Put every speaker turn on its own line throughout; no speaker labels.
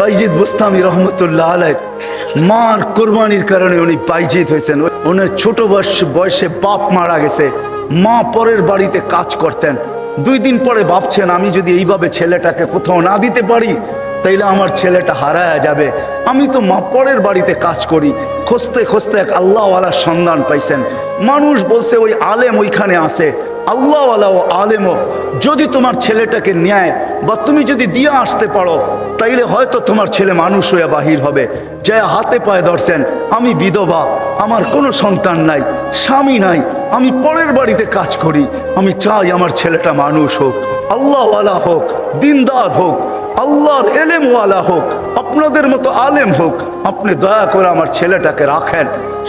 বাইজিদ বুস্তামি রহমতুল্লাহ আলাই মার কোরবানির কারণে উনি বাইজিদ হয়েছেন। উনি ছোট বয়স বয়সে বাপ মারা গেছে। মা পরের বাড়িতে কাজ করতেন। দুই দিন পরে ভাবছেন, আমি যদি এইভাবে ছেলেটাকে কোথাও না দিতে পারি, তাইলে আমার ছেলেটা হারায়া যাবে। আমি তো মা পরের বাড়িতে কাজ করি। খুঁজতে খুঁজতে এক আল্লাহওয়ালার সন্ধান পাইছেন। মানুষ বলছে, ওই আলেম ওইখানে আছে। আল্লাহওয়ালা ও আলেমও, যদি তোমার ছেলেটাকে ন্যায় বা তুমি যদি দিয়ে আসতে পারো, তাইলে হয়তো তোমার ছেলে মানুষ হয়ে বাহির হবে। যে হাতে পায়ে ধরছেন, আমি বিধবা, আমার কোনো সন্তান নাই, স্বামী নাই, আমি পরের বাড়িতে কাজ করি, আমি চাই আমার ছেলেটা মানুষ হোক আল্লাহওয়ালা হোক, দিনদার হোক, আল্লাহর এলেমওয়ালা হোক আপনাদের মতো আলেম হোক, আপনি দয়া করে আমার ছেলেটাকে রাখেন।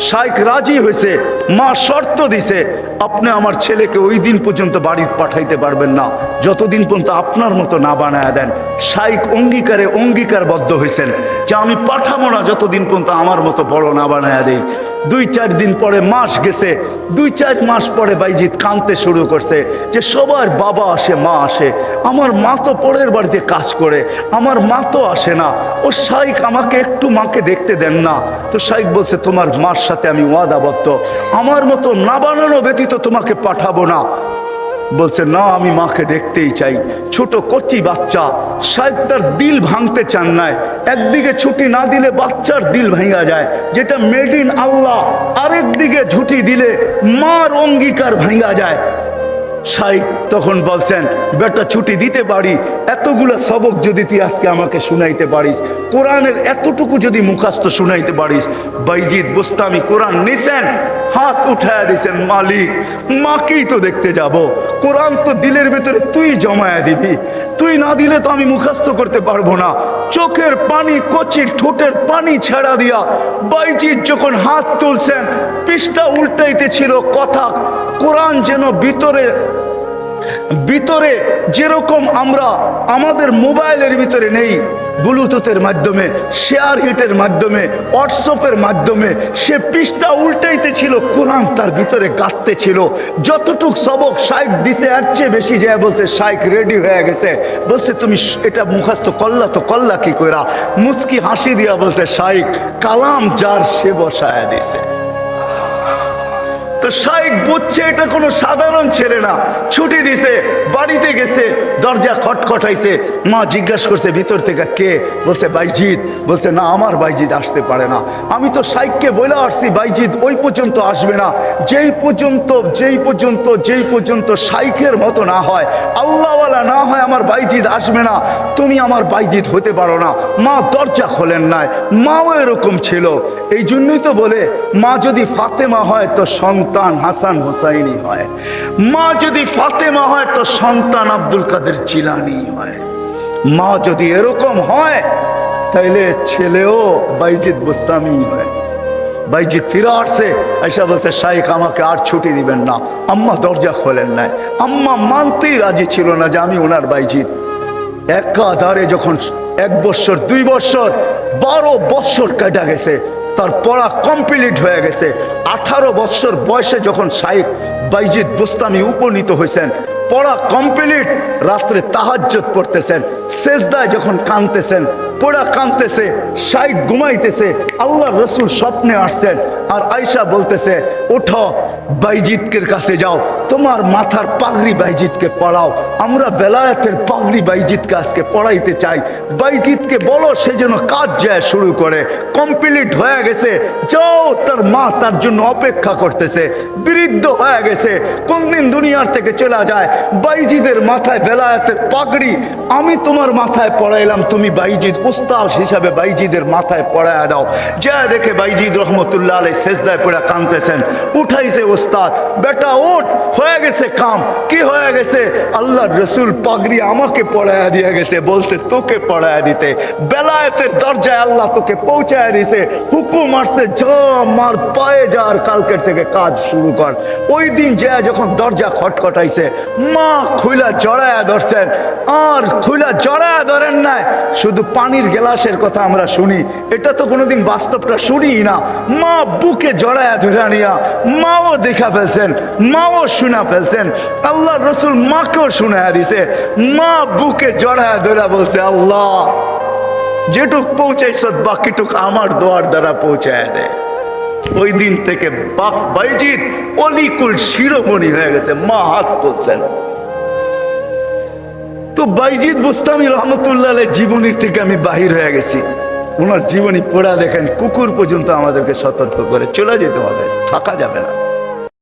শাইক রাজি হয়েছে, মা শর্ত দিছে, আপনি আমার ছেলেকে ওই দিন পর্যন্ত বাড়িতে পাঠাইতে পারবেন না। যতদিন পর্যন্ত আপনার মতো না বানায় দেন শাইক অঙ্গীকারে অঙ্গীকারবদ্ধ হয়েছেন। যে আমি পাঠাবো না, যতদিন পর্যন্ত আমার মতো বড় না বানায় দেই দুই চার দিন পরে মাস গেছে, দুই চার মাস পরে বাইজিৎ কাঁদতে শুরু করছে যে সবার বাবা আসে, মা আসে। আমার মা তো পরের বাড়িতে কাজ করে, আমার মা তো আসে না। ও শাইক আমাকে একটু মাকে দেখতে দেন না। তো শাইক বলছে, তোমার মার সাথে আমি ওয়াদাবদ্ধ। আমার মতো না বানানো ব্যতীত তোমাকে পাঠাবো না। বলছে, না, আমি মাকে দেখতেই চাই। ছোট কচি বাচ্চা শায়দ তার দিল ভাঙতে চান নাই একদিকে ছুটি না দিলে বাচ্চার দিল ভেঙা যায়, যেটা মেড ইন আল্লাহ। আরেক দিকে ছুটি দিলে মার অঙ্গীকার ভেঙা যায়। শাইক তখন বলছেন, বেটা, ছুটি দিতে পারি? এতগুলো সবক যদি তুই আজকে আমাকে শুনাইতে পারিস, কোরআনের এতটুকু যদি মুখাস্ত শুনাইতে পারিস বাইজিৎ বোস্তামি কোরআন নিছেন, হাত উঠায় দিছেন মালিক, মাকেই তো দেখতে যাব। কোরআন তো দিলের ভেতরে তুই জমায়া দিবি। তুই না দিলে তো আমি মুখাস্ত করতে পারব না। চোখের পানি, কচির ঠোঁটের পানি ছেড়া দিয়া বাইজিৎ যখন হাত তুলছেন পৃষ্ঠা উল্টাইতে ছিল কথা, কোরআন যেন ভিতরে ভিতরে যেরকম আমরা আমাদের মোবাইলের ভিতরে নেই, ব্লুটুথের মাধ্যমে, শেয়ার হিটের মাধ্যমে, হোয়াটসঅ্যাপের মাধ্যমে, সে পৃষ্ঠা উল্টাইতে ছিল, কোরআন তার ভিতরে গাঁততে ছিল। যতটুক সবক শাইক দিছে, এর চেয়ে বেশি যায় বলছে শাইক রেডি হয়ে গেছে। বলছে, তুমি এটা মুখাস্ত করলা তো করলা কি কইরা? মুচকি হাসি দিয়া বলছে শাইক কালাম যার সে বসায় দিছে তো শাইক বুঝছে এটা কোনো সাধারণ ছেলে না। ছুটি দিছে, বাড়িতে গেছে, দরজা খটখটাইছে। মা জিজ্ঞাসা করছে, ভিতর থেকে কে? বলছে বাইজিৎ বলছে, না, আমার বাইজিৎ আসতে পারে না। আমি তো শাইককে বলে আসছি বাইজিৎ ওই পর্যন্ত আসবে না। যেই পর্যন্ত যেই পর্যন্ত যেই পর্যন্ত শাইকের মতো না হয় আল্লাহওয়ালা না হয় আমার বাইজিৎ আসবে না। তুমি আমার বাইজিৎ হতে পারো না। মা দরজা খোলেন নাই। মাও এরকম ছিল। এই জন্যই তো বলে, মা যদি ফাতেমা হয় তো সন্তান হাসান হোসাইনি হয়। মা যদি ফাতেমা হয় তো সন্তান আব্দুল কাদের চিলানি হয়। মা যদি এরকম হয়, তাইলে ছেলেও বাইজিৎ বোস্তামি হয়। বাইজিৎ ফিরে আসছে, এসা বলছে, শাইখ, আমাকে আর ছুটি দিবেন না। আম্মা দরজা খোলেন নাই। আম্মা মানতেই রাজি ছিল না যে আমি ওনার বাইজিৎ একাধারে যখন এক বছর, দুই বছর, বারো বছর কেটে গেছে, তার পড়া কমপ্লিট হয়ে গেছে। আঠারো বছর বয়সে যখন শাইখ বাইজিৎ বুস্তামি উপনীত হয়েছেন, পড়া কমপ্লিট, রাত্রে তাহাজ্জত পড়তেছেন। শেষদায় যখন কানতেছেন পড়া কানতেছে শাইখ ঘুমাইতেছে আল্লাহ রসুল স্বপ্নে আসছেন আর আয়সা বলতেছে, ওঠো বাইজিৎকের কাছে যাও, তোমার মাথার পাগড়ি বাইজিৎকে পড়াও, আমরা বেলায়েতের পাগড়ি বাইজিৎকে আজকে পড়াইতে চাই বাইজিৎকে বলো সে যেন কাজ যায় শুরু করে, কমপ্লিট হয়ে গেছে, যাও, তার মা তার জন্য অপেক্ষা করতেছে, বৃদ্ধ হয়ে গেছে, কোনদিন দুনিয়ার থেকে চলে যায়, বাইজিদের মাথায় বেলায়েতের পাগড়ি, আমি তোমার মাথায় পড়াইলাম, তুমি বাইজিদ, উস্তাদ হিসাবে বাইজিদের মাথায় পড়ায় দাও। যা দেখে বাইজিদ রহমতুল্লাহ আলাই শেষদায় পড়ে কানতেছেন উঠাইছে উস্তাদ, বেটা ওঠ হয়ে গেছে কাম। কি হয়ে গেছে? আল্লাহ রসুল পাগড়ি আমাকে পড়ায় দিয়ে গেছে, বলছে, তোকে পড়ায় দিতে। বেলায়েতের দরজায় আল্লাহ তোকে পৌঁছায় দিছে। হুকুম আসছে যা মার পায়ে যা আর কালকের থেকে কাজ শুরু কর। ওই দিন যা যখন দরজা খটখটাইছে, মা খুইলা জড়ায়া ধরছেন, আর খুইলা জড়ায়া ধরেন নাই। শুধু পানির গেলাসের কথা আমরা শুনি। এটা তো কোনোদিন বাস্তবটা শুনি না। মা বুকে জড়ায়া ধরে নিয়া মাও দেখা ফেলছেন, মাও শোনা ফেলছেন। আল্লাহ রসুল মাকেও শোনা দিছে। মা বুকে জড়ায়া ধরে বলছে, আল্লাহ, যেটুক পৌঁছাইছ বাকিটুক আমার দোয়ার দ্বারা পৌঁছায় দেয় ওই দিন থেকে বাপ বাইজিৎ অলিকুল শিরোমণি হয়ে গেছে। মা হাত তুলছেন। তো বাইজিৎ বুস্তামি রহমতুল্লাহ জীবনীর থেকে আমি বাহির হয়ে গেছি। ওনার জীবনী পড়া দেখেন, কুকুর পর্যন্ত আমাদেরকে সতর্ক করে। চলে যেতে হবে, থাকা যাবে না।